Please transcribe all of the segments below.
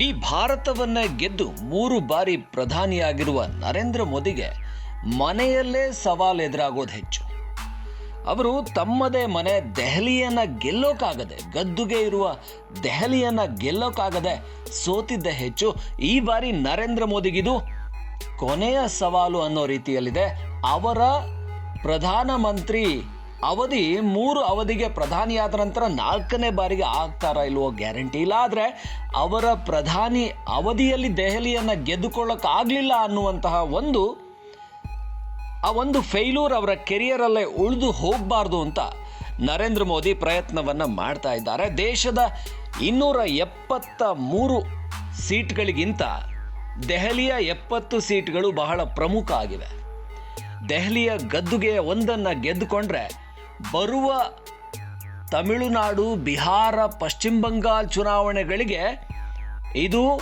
ಇಡೀ ಭಾರತವನ್ನ ಗೆದ್ದು ಮೂರು ಬಾರಿ ಪ್ರಧಾನಿಯಾಗಿರುವ ನರೇಂದ್ರ ಮೋದಿಗೆ ಮನೆಯಲ್ಲೇ ಸವಾಲು ಎದುರಾಗೋದು ಹೆಚ್ಚು. ಅವರು ತಮ್ಮದೇ ಮನೆ ದೆಹಲಿಯನ್ನ ಗೆಲ್ಲೋಕಾಗದೆ, ಗದ್ದುಗೆ ಇರುವ ದೆಹಲಿಯನ್ನ ಗೆಲ್ಲೋಕಾಗದೆ ಸೋತಿದ್ದ ಹೆಚ್ಚು ಈ ಬಾರಿ ನರೇಂದ್ರ ಮೋದಿಗಿದು ಕೊನೆಯ ಸವಾಲು ಅನ್ನೋ ರೀತಿಯಲ್ಲಿದೆ. ಅವರ ಪ್ರಧಾನಮಂತ್ರಿ ಅವಧಿ ಮೂರು ಅವಧಿಗೆ ಪ್ರಧಾನಿಯಾದ ನಂತರ ನಾಲ್ಕನೇ ಬಾರಿಗೆ ಆಗ್ತಾರಾ ಇಲ್ವೋ ಗ್ಯಾರಂಟಿ ಇಲ್ಲ. ಆದರೆ ಅವರ ಪ್ರಧಾನಿ ಅವಧಿಯಲ್ಲಿ ದೆಹಲಿಯನ್ನು ಗೆದ್ದುಕೊಳ್ಳೋಕ್ಕಾಗಲಿಲ್ಲ ಅನ್ನುವಂತಹ ಒಂದು, ಆ ಒಂದು ಫೇಲ್ಯೂರ್ ಅವರ ಕೆರಿಯರಲ್ಲೇ ಉಳಿದು ಹೋಗಬಾರ್ದು ಅಂತ ನರೇಂದ್ರ ಮೋದಿ ಪ್ರಯತ್ನವನ್ನು ಮಾಡ್ತಾ ಇದ್ದಾರೆ. ದೇಶದ ಇನ್ನೂರ ಎಪ್ಪತ್ತ ಮೂರು ಸೀಟ್ಗಳಿಗಿಂತ ದೆಹಲಿಯ ಎಪ್ಪತ್ತು ಸೀಟ್ಗಳು ಬಹಳ ಪ್ರಮುಖ ಆಗಿವೆ. ದೆಹಲಿಯ ಗದ್ದುಗೆ ಒಂದನ್ನು ಗೆದ್ದುಕೊಂಡ್ರೆ ಬರುವ ತಮಿಳುನಾಡು, ಬಿಹಾರ, ಪಶ್ಚಿಮ ಬಂಗಾಲ್ ಚುನಾವಣೆಗಳಿಗೆ ಇದು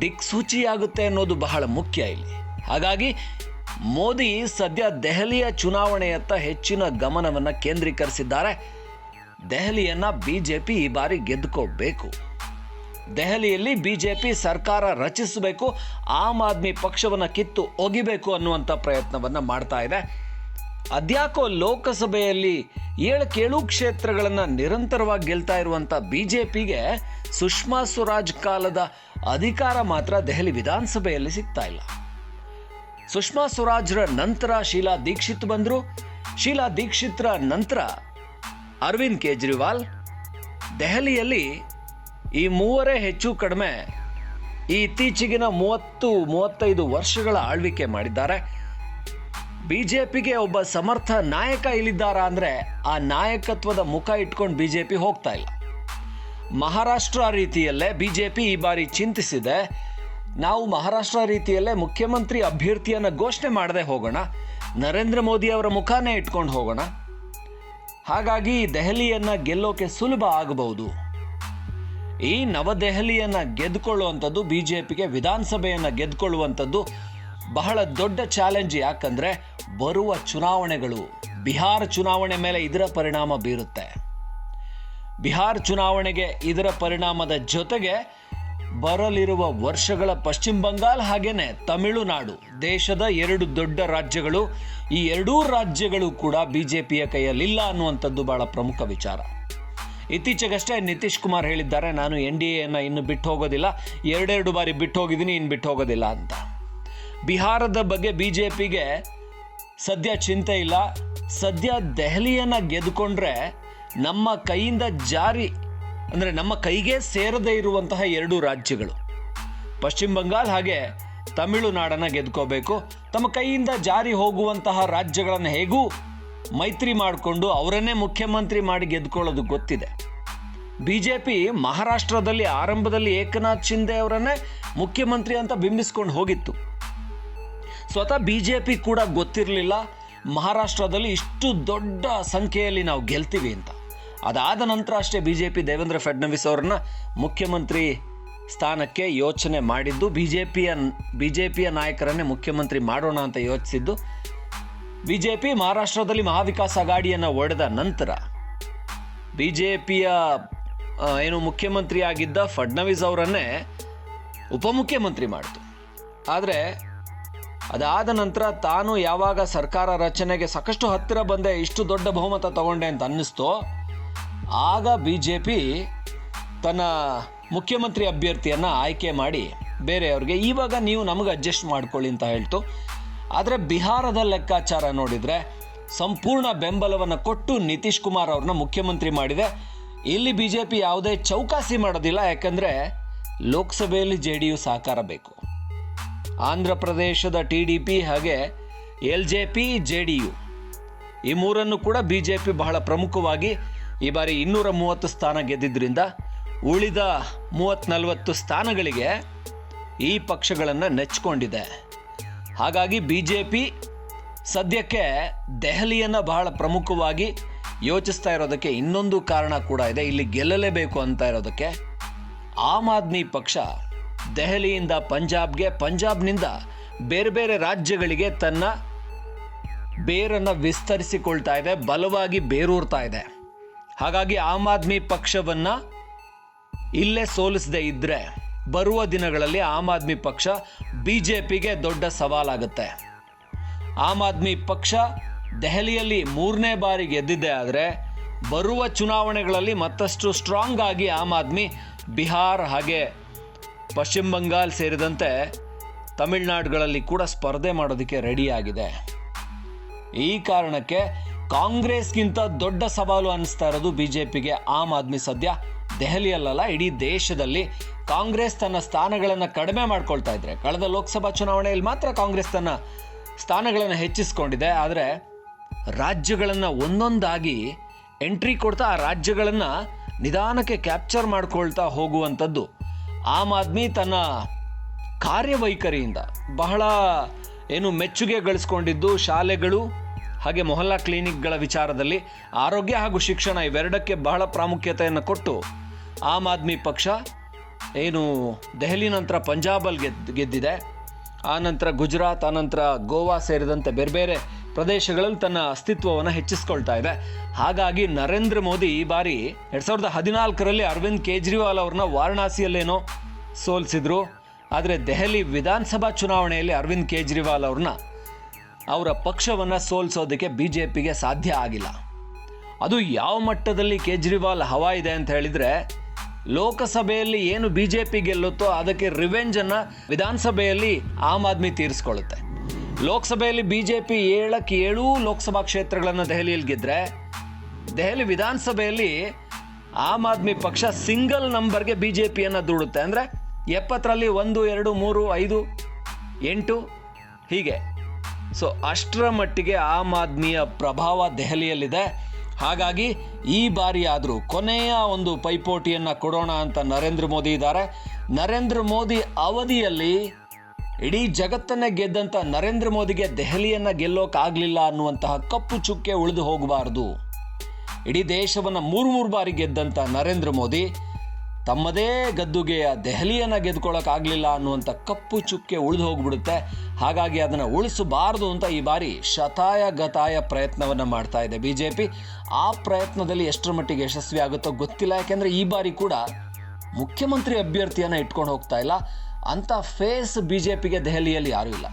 ದಿಕ್ಸೂಚಿಯಾಗುತ್ತೆ ಅನ್ನೋದು ಬಹಳ ಮುಖ್ಯ ಇಲ್ಲಿ. ಹಾಗಾಗಿ ಮೋದಿ ಸದ್ಯ ದೆಹಲಿಯ ಚುನಾವಣೆಯತ್ತ ಹೆಚ್ಚಿನ ಗಮನವನ್ನು ಕೇಂದ್ರೀಕರಿಸಿದ್ದಾರೆ. ದೆಹಲಿಯನ್ನು ಬಿ ಜೆ ಪಿ ಈ ಬಾರಿ ಗೆದ್ದುಕೋಬೇಕು ದೆಹಲಿಯಲ್ಲಿ ಬಿ ಜೆ ಪಿ ಸರ್ಕಾರ ರಚಿಸಬೇಕು, ಆಮ್ ಆದ್ಮಿ ಪಕ್ಷವನ್ನು ಕಿತ್ತು ಒಗಿಬೇಕು ಅನ್ನುವಂಥ ಪ್ರಯತ್ನವನ್ನು ಮಾಡ್ತಾ ಇದೆ. ಅದ್ಯಾಕೋ ಲೋಕಸಭೆಯಲ್ಲಿ ಏಳು ಕೇಳು ಕ್ಷೇತ್ರಗಳನ್ನು ನಿರಂತರವಾಗಿ ಗೆಲ್ತಾ ಇರುವಂಥ ಬಿಜೆಪಿಗೆ ಸುಷ್ಮಾ ಸ್ವರಾಜ್ ಕಾಲದ ಅಧಿಕಾರ ಮಾತ್ರ ದೆಹಲಿ ವಿಧಾನಸಭೆಯಲ್ಲಿ ಸಿಗ್ತಾ ಇಲ್ಲ. ಸುಷ್ಮಾ ಸ್ವರಾಜ್ರ ನಂತರ ಶೀಲಾ ದೀಕ್ಷಿತ್ ಬಂದರು. ಶೀಲಾ ದೀಕ್ಷಿತ್ರ ನಂತರ ಅರವಿಂದ್ ಕೇಜ್ರಿವಾಲ್. ದೆಹಲಿಯಲ್ಲಿ ಈ ಮೂವರೇ ಹೆಚ್ಚು ಕಡಿಮೆ ಈ ಇತ್ತೀಚೆಗಿನ ಮೂವತ್ತು, ಮೂವತ್ತೈದು ವರ್ಷಗಳ ಆಳ್ವಿಕೆ ಮಾಡಿದ್ದಾರೆ. ಬಿಜೆಪಿಗೆ ಒಬ್ಬ ಸಮರ್ಥ ನಾಯಕ ಇಲ್ಲಿದ್ದಾರಾ ಅಂದರೆ ಆ ನಾಯಕತ್ವದ ಮುಖ ಇಟ್ಕೊಂಡು ಬಿಜೆಪಿ ಹೋಗ್ತಾ ಇಲ್ಲ. ಮಹಾರಾಷ್ಟ್ರ ರೀತಿಯಲ್ಲೇ ಬಿಜೆಪಿ ಈ ಬಾರಿ ಚಿಂತಿಸಿದೆ. ನಾವು ಮಹಾರಾಷ್ಟ್ರ ರೀತಿಯಲ್ಲೇ ಮುಖ್ಯಮಂತ್ರಿ ಅಭ್ಯರ್ಥಿಯನ್ನು ಘೋಷಣೆ ಮಾಡದೆ ಹೋಗೋಣ. ನರೇಂದ್ರ ಮೋದಿ ಅವರ ಮುಖಾನೇ ಇಟ್ಕೊಂಡು ಹೋಗೋಣ. ಹಾಗಾಗಿ ದೆಹಲಿಯನ್ನು ಗೆಲ್ಲೋಕೆ ಸುಲಭ ಆಗಬಹುದು. ಈ ನವದೆಹಲಿಯನ್ನ ಗೆದ್ದುಕೊಳ್ಳುವಂಥದ್ದು ಬಿಜೆಪಿಗೆ ವಿಧಾನಸಭೆಯನ್ನು ಗೆದ್ದುಕೊಳ್ಳುವಂಥದ್ದು ಬಹಳ ದೊಡ್ಡ ಚಾಲೆಂಜ್ ಯಾಕಂದ್ರೆ ಬರುವ ಚುನಾವಣೆಗಳು ಬಿಹಾರ ಚುನಾವಣೆ ಮೇಲೆ ಇದರ ಪರಿಣಾಮ ಬೀರುತ್ತೆ. ಬಿಹಾರ್ ಚುನಾವಣೆಗೆ ಇದರ ಪರಿಣಾಮದ ಜೊತೆಗೆ ಬರಲಿರುವ ವರ್ಷಗಳ ಪಶ್ಚಿಮ ಬಂಗಾಲ್ ಹಾಗೇನೆ ತಮಿಳುನಾಡು, ದೇಶದ ಎರಡು ದೊಡ್ಡ ರಾಜ್ಯಗಳು, ಈ ಎರಡೂ ರಾಜ್ಯಗಳು ಕೂಡ ಬಿ ಜೆ ಪಿಯ ಕೈಯಲ್ಲಿಲ್ಲ ಅನ್ನುವಂಥದ್ದು ಬಹಳ ಪ್ರಮುಖ ವಿಚಾರ. ಇತ್ತೀಚೆಗಷ್ಟೇ ನಿತೀಶ್ ಕುಮಾರ್ ಹೇಳಿದ್ದಾರೆ, ನಾನು ಎನ್ ಡಿ ಎನ್ನು ಇನ್ನು ಬಿಟ್ಟು ಹೋಗೋದಿಲ್ಲ, ಎರಡೆರಡು ಬಾರಿ ಬಿಟ್ಟು ಹೋಗಿದ್ದೀನಿ, ಇನ್ನು ಬಿಟ್ಟು ಹೋಗೋದಿಲ್ಲ ಅಂತ. ಬಿಹಾರದ ಬಗ್ಗೆ ಬಿ ಜೆ ಪಿಗೆ ಸದ್ಯ ಚಿಂತೆ ಇಲ್ಲ. ಸದ್ಯ ದೆಹಲಿಯನ್ನು ಗೆದ್ದುಕೊಂಡ್ರೆ ನಮ್ಮ ಕೈಯಿಂದ ಜಾರಿ, ಅಂದರೆ ನಮ್ಮ ಕೈಗೆ ಸೇರದೇ ಇರುವಂತಹ ಎರಡು ರಾಜ್ಯಗಳು. ಪಶ್ಚಿಮ ಬಂಗಾಲ್ ಹಾಗೆ ತಮಿಳುನಾಡನ್ನು ಗೆದ್ಕೋಬೇಕು. ತಮ್ಮ ಕೈಯಿಂದ ಜಾರಿ ಹೋಗುವಂತಹ ರಾಜ್ಯಗಳನ್ನು ಹೇಗೂ ಮೈತ್ರಿ ಮಾಡಿಕೊಂಡು ಅವರನ್ನೇ ಮುಖ್ಯಮಂತ್ರಿ ಮಾಡಿ ಗೆದ್ಕೊಳ್ಳೋದು ಗೊತ್ತಿದೆ. ಬಿ ಜೆ ಪಿ ಮಹಾರಾಷ್ಟ್ರದಲ್ಲಿ ಆರಂಭದಲ್ಲಿ ಏಕನಾಥ್ ಶಿಂದೆ ಅವರನ್ನೇ ಮುಖ್ಯಮಂತ್ರಿ ಅಂತ ಬಿಂಬಿಸ್ಕೊಂಡು ಹೋಗಿತ್ತು. ಸ್ವತಃ ಬಿ ಜೆ ಪಿ ಕೂಡ ಗೊತ್ತಿರಲಿಲ್ಲ. ಮಹಾರಾಷ್ಟ್ರದಲ್ಲಿ ಇಷ್ಟು ದೊಡ್ಡ ಸಂಖ್ಯೆಯಲ್ಲಿ ನಾವು ಗೆಲ್ತೀವಿ ಅಂತ. ಅದಾದ ನಂತರ ಅಷ್ಟೇ B J P Devendra Fadnavis ಅವರನ್ನ ಮುಖ್ಯಮಂತ್ರಿ ಸ್ಥಾನಕ್ಕೆ ಯೋಚನೆ ಮಾಡಿದ್ದು ಬಿ ಜೆ ಪಿಯ ಬಿ ಜೆ ಪಿಯ ನಾಯಕರನ್ನೇ ಮುಖ್ಯಮಂತ್ರಿ ಮಾಡೋಣ ಅಂತ ಯೋಚಿಸಿದ್ದು. ಬಿ ಜೆ ಪಿ ಮಹಾರಾಷ್ಟ್ರದಲ್ಲಿ ಮಹಾವಿಕಾಸ್ ಅಗಾಡಿಯನ್ನು ಒಡೆದ ನಂತರ ಬಿ ಜೆ ಪಿಯ ಏನು ಮುಖ್ಯಮಂತ್ರಿ ಆಗಿದ್ದ ಫಡ್ನವೀಸ್ ಅವರನ್ನೇ ಉಪಮುಖ್ಯಮಂತ್ರಿ ಮಾಡಿತು. ಆದರೆ ಅದಾದ ನಂತರ ತಾನು ಯಾವಾಗ ಸರ್ಕಾರ ರಚನೆಗೆ ಸಾಕಷ್ಟು ಹತ್ತಿರ ಬಂದೆ, ಇಷ್ಟು ದೊಡ್ಡ ಬಹುಮತ ತಗೊಂಡೆ ಅಂತ ಅನ್ನಿಸ್ತೋ. ಆಗ ಬಿ ಜೆ ಪಿ ತನ್ನ ಮುಖ್ಯಮಂತ್ರಿ ಅಭ್ಯರ್ಥಿಯನ್ನು ಆಯ್ಕೆ ಮಾಡಿ ಬೇರೆಯವ್ರಿಗೆ, ಇವಾಗ ನೀವು ನಮಗೆ ಅಡ್ಜಸ್ಟ್ ಮಾಡ್ಕೊಳ್ಳಿ ಅಂತ ಹೇಳ್ತು. ಆದರೆ ಬಿಹಾರದ ಲೆಕ್ಕಾಚಾರ ನೋಡಿದರೆ ಸಂಪೂರ್ಣ ಬೆಂಬಲವನ್ನು ಕೊಟ್ಟು ನಿತೀಶ್ ಕುಮಾರ್ ಅವ್ರನ್ನ ಮುಖ್ಯಮಂತ್ರಿ ಮಾಡಿದೆ. ಇಲ್ಲಿ ಬಿ ಜೆ ಪಿ ಯಾವುದೇ ಚೌಕಾಸಿ ಮಾಡೋದಿಲ್ಲ, ಯಾಕಂದರೆ ಲೋಕಸಭೆಯಲ್ಲಿ ಜೆ ಡಿ ಯು ಸಹಕಾರ ಬೇಕು. ಆಂಧ್ರ ಪ್ರದೇಶದ ಟಿ ಡಿ ಪಿ ಹಾಗೆ L J P, J D U. ಈ ಮೂರನ್ನು ಕೂಡ ಬಿ ಜೆ ಪಿ ಬಹಳ ಪ್ರಮುಖವಾಗಿ ಈ ಬಾರಿ ಇನ್ನೂರ ಮೂವತ್ತು ಸ್ಥಾನ ಗೆದ್ದಿದ್ದರಿಂದ ಉಳಿದ ಮೂವತ್ತು ನಲವತ್ತು ಸ್ಥಾನಗಳಿಗೆ ಈ ಪಕ್ಷಗಳನ್ನು ನೆಚ್ಚಿಕೊಂಡಿದೆ. ಹಾಗಾಗಿ ಬಿ ಜೆ ಪಿ ಸದ್ಯಕ್ಕೆ ದೆಹಲಿಯನ್ನು ಬಹಳ ಪ್ರಮುಖವಾಗಿ ಯೋಚಿಸ್ತಾ ಇರೋದಕ್ಕೆ ಇನ್ನೊಂದು ಕಾರಣ ಕೂಡ ಇದೆ. ಇಲ್ಲಿ ಗೆಲ್ಲಲೇಬೇಕು ಅಂತ ಇರೋದಕ್ಕೆ ಆಮ್ ಆದ್ಮಿ ಪಕ್ಷ ದೆಹಲಿಯಿಂದ ಪಂಜಾಬ್ಗೆ, ಪಂಜಾಬ್ನಿಂದ ಬೇರೆ ಬೇರೆ ರಾಜ್ಯಗಳಿಗೆ ತನ್ನ ಬೇರನ್ನು ವಿಸ್ತರಿಸಿಕೊಳ್ತಾ ಇದೆ, ಬಲವಾಗಿ ಬೇರೂರ್ತಾ ಇದೆ. ಹಾಗಾಗಿ ಆಮ್ ಆದ್ಮಿ ಪಕ್ಷವನ್ನು ಇಲ್ಲೇ ಸೋಲಿಸದೆ ಇದ್ದರೆ ಬರುವ ದಿನಗಳಲ್ಲಿ ಆಮ್ ಆದ್ಮಿ ಪಕ್ಷ ಬಿ ಜೆ ಪಿಗೆ ದೊಡ್ಡ ಸವಾಲಾಗುತ್ತೆ. ಆಮ್ ಆದ್ಮಿ ಪಕ್ಷ ದೆಹಲಿಯಲ್ಲಿ ಮೂರನೇ ಬಾರಿ ಗೆದ್ದಿದೆ ಆದರೆ ಬರುವ ಚುನಾವಣೆಗಳಲ್ಲಿ ಮತ್ತಷ್ಟು ಸ್ಟ್ರಾಂಗ್ ಆಗಿ ಆಮ್ ಆದ್ಮಿ ಬಿಹಾರ್ ಹಾಗೆ ಪಶ್ಚಿಮ ಬಂಗಾಲ್ ಸೇರಿದಂತೆ ತಮಿಳುನಾಡುಗಳಲ್ಲಿ ಕೂಡ ಸ್ಪರ್ಧೆ ಮಾಡೋದಕ್ಕೆ ರೆಡಿಯಾಗಿದೆ ಈ ಕಾರಣಕ್ಕೆ ಕಾಂಗ್ರೆಸ್ಗಿಂತ ದೊಡ್ಡ ಸವಾಲು ಅನ್ನಿಸ್ತಾ ಇರೋದು ಬಿಜೆಪಿಗೆ ಆಮ್ ಆದ್ಮಿ ಸದ್ಯ ದೆಹಲಿಯಲ್ಲಲ್ಲ, ಇಡೀ ದೇಶದಲ್ಲಿ ಕಾಂಗ್ರೆಸ್ ತನ್ನ ಸ್ಥಾನಗಳನ್ನು ಕಡಿಮೆ ಮಾಡ್ಕೊಳ್ತಾ ಇದ್ರೆ. ಕಳೆದ ಲೋಕಸಭಾ ಚುನಾವಣೆಯಲ್ಲಿ ಮಾತ್ರ ಕಾಂಗ್ರೆಸ್ ತನ್ನ ಸ್ಥಾನಗಳನ್ನು ಹೆಚ್ಚಿಸ್ಕೊಂಡಿದೆ. ಆದರೆ ರಾಜ್ಯಗಳನ್ನು ಒಂದೊಂದಾಗಿ ಎಂಟ್ರಿ ಕೊಡ್ತಾ ಆ ರಾಜ್ಯಗಳನ್ನು ನಿಧಾನಕ್ಕೆ ಕ್ಯಾಪ್ಚರ್ ಮಾಡ್ಕೊಳ್ತಾ ಹೋಗುವಂಥದ್ದು ಆಮ್ ಆದ್ಮಿ ತನ್ನ ಕಾರ್ಯವೈಖರಿಯಿಂದ ಬಹಳ, ಏನು ಮೆಚ್ಚುಗೆ ಗಳಿಸ್ಕೊಂಡಿದ್ದು ಶಾಲೆಗಳು, ಹಾಗೆ ಮೊಹಲ್ಲಾ ಕ್ಲಿನಿಕ್ಗಳ ವಿಚಾರದಲ್ಲಿ ಆರೋಗ್ಯ ಹಾಗೂ ಶಿಕ್ಷಣ ಇವೆರಡಕ್ಕೆ ಬಹಳ ಪ್ರಾಮುಖ್ಯತೆಯನ್ನು ಕೊಟ್ಟು ಆಮ್ ಆದ್ಮಿ ಪಕ್ಷ ಏನು ದೆಹಲಿ ನಂತರ ಪಂಜಾಬಲ್ಲಿ ಗೆದ್ದು, ಗೆದ್ದಿದೆ. ಆನಂತರ ಗುಜರಾತ್ ಆನಂತರ ಗೋವಾ ಸೇರಿದಂತೆ ಬೇರೆ ಬೇರೆ ಪ್ರದೇಶಗಳಲ್ಲಿ ತನ್ನ ಅಸ್ತಿತ್ವವನ್ನು ಹೆಚ್ಚಿಸ್ಕೊಳ್ತಾ ಇದೆ. ಹಾಗಾಗಿ ನರೇಂದ್ರ ಮೋದಿ ಈ ಬಾರಿ ಎರಡು ಸಾವಿರದ ಹದಿನಾಲ್ಕರಲ್ಲಿ ಅರವಿಂದ್ ಕೇಜ್ರಿವಾಲ್ ಅವ್ರನ್ನ ವಾರಣಾಸಿಯಲ್ಲೇನೋ ಸೋಲಿಸಿದ್ರು. ಆದರೆ ದೆಹಲಿ ವಿಧಾನಸಭಾ ಚುನಾವಣೆಯಲ್ಲಿ ಅರವಿಂದ್ ಕೇಜ್ರಿವಾಲ್ ಅವ್ರನ್ನ ಅವರ ಪಕ್ಷವನ್ನು ಸೋಲಿಸೋದಕ್ಕೆ ಬಿ ಜೆ ಪಿಗೆ ಸಾಧ್ಯ ಆಗಿಲ್ಲ. ಅದು ಯಾವ ಮಟ್ಟದಲ್ಲಿ ಕೇಜ್ರಿವಾಲ್ ಹವಾ ಇದೆ ಅಂತ ಹೇಳಿದರೆ, ಲೋಕಸಭೆಯಲ್ಲಿ ಏನು ಬಿ ಜೆ ಪಿ ಗೆಲ್ಲುತ್ತೋ ಅದಕ್ಕೆ ರಿವೆಂಜನ್ನು ವಿಧಾನಸಭೆಯಲ್ಲಿ ಆಮ್ ಆದ್ಮಿ ತೀರಿಸ್ಕೊಳ್ಳುತ್ತೆ. ಲೋಕಸಭೆಯಲ್ಲಿ ಬಿಜೆಪಿ ಏಳಕ್ಕೆ ಏಳು, ಲೋಕಸಭಾ ಕ್ಷೇತ್ರಗಳನ್ನು ದೆಹಲಿಯಲ್ಲಿ ಗೆದ್ರೆ, ದೆಹಲಿ ವಿಧಾನಸಭೆಯಲ್ಲಿ ಆಮ್ ಆದ್ಮಿ ಪಕ್ಷ ಸಿಂಗಲ್ ನಂಬರ್ಗೆ ಬಿ ಜೆ ಪಿಯನ್ನು ದೂಡುತ್ತೆ. ಅಂದರೆ ಎಪ್ಪತ್ತರಲ್ಲಿ ಒಂದು, ಎರಡು, ಮೂರು, ಐದು, ಎಂಟು, ಹೀಗೆ. ಸೊ ಅಷ್ಟರ ಮಟ್ಟಿಗೆ ಆಮ್ ಆದ್ಮಿಯ ಪ್ರಭಾವ ದೆಹಲಿಯಲ್ಲಿದೆ. ಹಾಗಾಗಿ ಈ ಬಾರಿ ಆದರೂ ಕೊನೆಯ ಒಂದು ಪೈಪೋಟಿಯನ್ನು ಕೊಡೋಣ ಅಂತ ನರೇಂದ್ರ ಮೋದಿ ಇದ್ದಾರೆ. ನರೇಂದ್ರ ಮೋದಿ ಅವಧಿಯಲ್ಲಿ ಇಡೀ ಜಗತ್ತನ್ನೇ ಗೆದ್ದಂಥ ನರೇಂದ್ರ ಮೋದಿಗೆ ದೆಹಲಿಯನ್ನು ಗೆಲ್ಲೋಕ್ಕಾಗಲಿಲ್ಲ ಅನ್ನುವಂತಹ ಕಪ್ಪು ಚುಕ್ಕೆ ಉಳಿದು ಹೋಗಬಾರ್ದು. ಇಡೀ ದೇಶವನ್ನು ಮೂರು ಮೂರು ಬಾರಿ ಗೆದ್ದಂಥ ನರೇಂದ್ರ ಮೋದಿ ತಮ್ಮದೇ ಗದ್ದುಗೆಯ ದೆಹಲಿಯನ್ನು ಗೆದ್ಕೊಳ್ಳೋಕ್ಕಾಗಲಿಲ್ಲ ಅನ್ನುವಂಥ ಕಪ್ಪು ಚುಕ್ಕೆ ಉಳಿದು ಹೋಗ್ಬಿಡುತ್ತೆ. ಹಾಗಾಗಿ ಅದನ್ನು ಉಳಿಸಬಾರದು ಅಂತ ಈ ಬಾರಿ ಶತಾಯ ಗತಾಯ ಪ್ರಯತ್ನವನ್ನು ಮಾಡ್ತಾ ಇದೆ ಬಿ ಜೆ ಪಿ ಆ ಪ್ರಯತ್ನದಲ್ಲಿ ಎಷ್ಟರ ಮಟ್ಟಿಗೆ ಯಶಸ್ವಿ ಆಗುತ್ತೋ ಗೊತ್ತಿಲ್ಲ, ಯಾಕೆಂದರೆ ಈ ಬಾರಿ ಕೂಡ ಮುಖ್ಯಮಂತ್ರಿ ಅಭ್ಯರ್ಥಿಯನ್ನು ಇಟ್ಕೊಂಡು ಹೋಗ್ತಾ ಇಲ್ಲ. ಅಂಥ ಫೇಸ್ ಬಿ ಜೆ ಪಿಗೆ ದೆಹಲಿಯಲ್ಲಿ ಯಾರೂ ಇಲ್ಲ.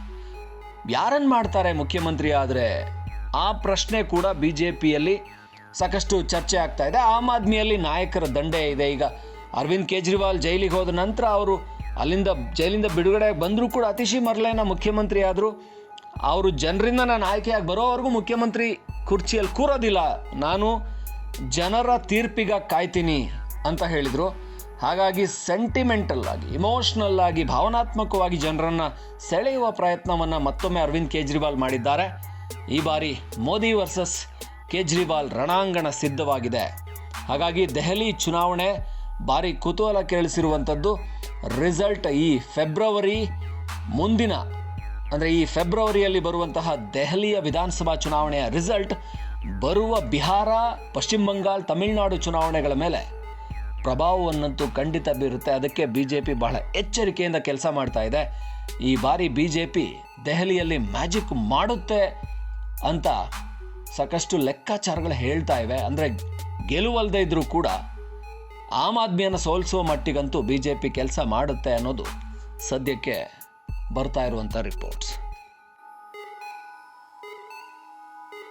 ಯಾರನ್ನು ಮಾಡ್ತಾರೆ ಮುಖ್ಯಮಂತ್ರಿ ಆದರೆ ಆ ಪ್ರಶ್ನೆ ಕೂಡ ಬಿ ಜೆ ಪಿಯಲ್ಲಿ ಸಾಕಷ್ಟು ಚರ್ಚೆ ಆಗ್ತಾ ಇದೆ. ಆಮ್ ಆದ್ಮಿಯಲ್ಲಿ ನಾಯಕರ ದಂಡೆ ಇದೆ. ಈಗ ಅರವಿಂದ್ ಕೇಜ್ರಿವಾಲ್ ಜೈಲಿಗೆ ಹೋದ ನಂತರ ಅವರು ಅಲ್ಲಿಂದ ಜೈಲಿಂದ ಬಿಡುಗಡೆ ಬಂದರೂ ಕೂಡ ಅತಿಶಿ ಮರ್ಲೇನ ಮುಖ್ಯಮಂತ್ರಿ ಆದ್ರು ಅವರು ಜನರಿಂದ ನಾನು ಆಯ್ಕೆಯಾಗಿ ಬರೋವರೆಗೂ ಮುಖ್ಯಮಂತ್ರಿ ಕುರ್ಚಿಯಲ್ಲಿ ಕೂರೋದಿಲ್ಲ. ನಾನು ಜನರ ತೀರ್ಪಿಗ ಕಾಯ್ತೀನಿ ಅಂತ ಹೇಳಿದರು. ಹಾಗಾಗಿ ಸೆಂಟಿಮೆಂಟಲ್ ಆಗಿ ಇಮೋಷ್ನಲ್ ಆಗಿ, ಭಾವನಾತ್ಮಕವಾಗಿ ಜನರನ್ನು ಸೆಳೆಯುವ ಪ್ರಯತ್ನವನ್ನು ಮತ್ತೊಮ್ಮೆ ಅರವಿಂದ್ ಕೇಜ್ರಿವಾಲ್ ಮಾಡಿದ್ದಾರೆ. ಈ ಬಾರಿ ಮೋದಿ ವರ್ಸಸ್ ಕೇಜ್ರಿವಾಲ್ ರಣಾಂಗಣ ಸಿದ್ಧವಾಗಿದೆ. ಹಾಗಾಗಿ ದೆಹಲಿ ಚುನಾವಣೆ ಭಾರಿ ಕುತೂಹಲ ಕೇಳಿಸಿರುವಂಥದ್ದು ರಿಸಲ್ಟ್ ಈ ಫೆಬ್ರವರಿ ಮುಂದಿನ, ಅಂದರೆ ಈ ಫೆಬ್ರವರಿಯಲ್ಲಿ ಬರುವಂತಹ ದೆಹಲಿಯ ವಿಧಾನಸಭಾ ಚುನಾವಣೆಯ ರಿಸಲ್ಟ್ ಬರುವ ಬಿಹಾರ, ಪಶ್ಚಿಮ ಬಂಗಾಳ, ತಮಿಳುನಾಡು ಚುನಾವಣೆಗಳ ಮೇಲೆ. ಪ್ರಭಾವವನ್ನಂತೂ ಖಂಡಿತ ಬೀರುತ್ತೆ. ಅದಕ್ಕೆ ಬಿ ಜೆ ಪಿ ಬಹಳ ಎಚ್ಚರಿಕೆಯಿಂದ ಕೆಲಸ ಮಾಡ್ತಾ ಇದೆ. ಈ ಬಾರಿ ಬಿ ಜೆ ಪಿ ದೆಹಲಿಯಲ್ಲಿ ಮ್ಯಾಜಿಕ್ ಮಾಡುತ್ತೆ ಅಂತ ಸಾಕಷ್ಟು ಲೆಕ್ಕಾಚಾರಗಳು ಹೇಳ್ತಾ ಇವೆ. ಅಂದರೆ ಗೆಲುವಲ್ಲದೆ ಇದ್ರೂ ಕೂಡ ಆಮ್ ಆದ್ಮಿಯನ್ನು ಸೋಲಿಸುವ ಮಟ್ಟಿಗಂತೂ ಬಿ ಜೆ ಪಿ ಕೆಲಸ ಮಾಡುತ್ತೆ ಅನ್ನೋದು ಸದ್ಯಕ್ಕೆ ಬರ್ತಾ ಇರುವಂಥ ರಿಪೋರ್ಟ್ಸ್